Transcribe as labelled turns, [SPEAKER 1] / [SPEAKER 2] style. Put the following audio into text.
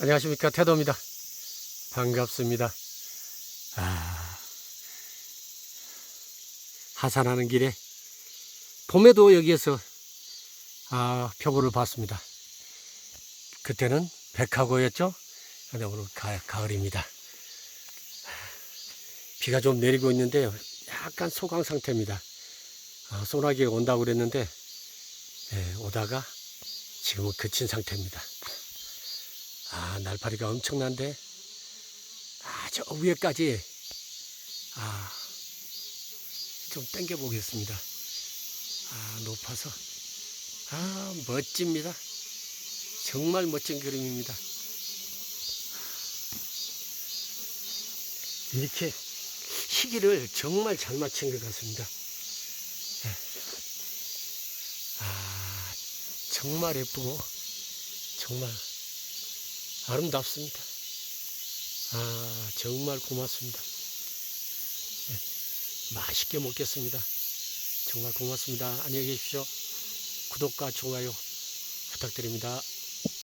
[SPEAKER 1] 안녕하십니까 태도입니다. 반갑습니다. 아, 하산하는 길에 봄에도 여기에서 아, 표고를 봤습니다. 그때는 백화고였죠. 근데 오늘 가, 가을입니다. 비가 좀 내리고 있는데요. 약간 소강 상태입니다. 아, 소나기가 온다고 그랬는데 예, 오다가 지금은 그친 상태입니다. 아, 날파리가 엄청난데, 아, 저 위에까지, 아, 좀 당겨 보겠습니다. 아, 높아서, 아, 멋집니다. 정말 멋진 그림입니다. 이렇게 시기를 정말 잘 맞춘 것 같습니다. 예. 아, 정말 예쁘고, 정말 아름답습니다. 아, 정말 고맙습니다. 예, 맛있게 먹겠습니다. 정말 고맙습니다. 안녕히 계십시오. 구독과 좋아요 부탁드립니다.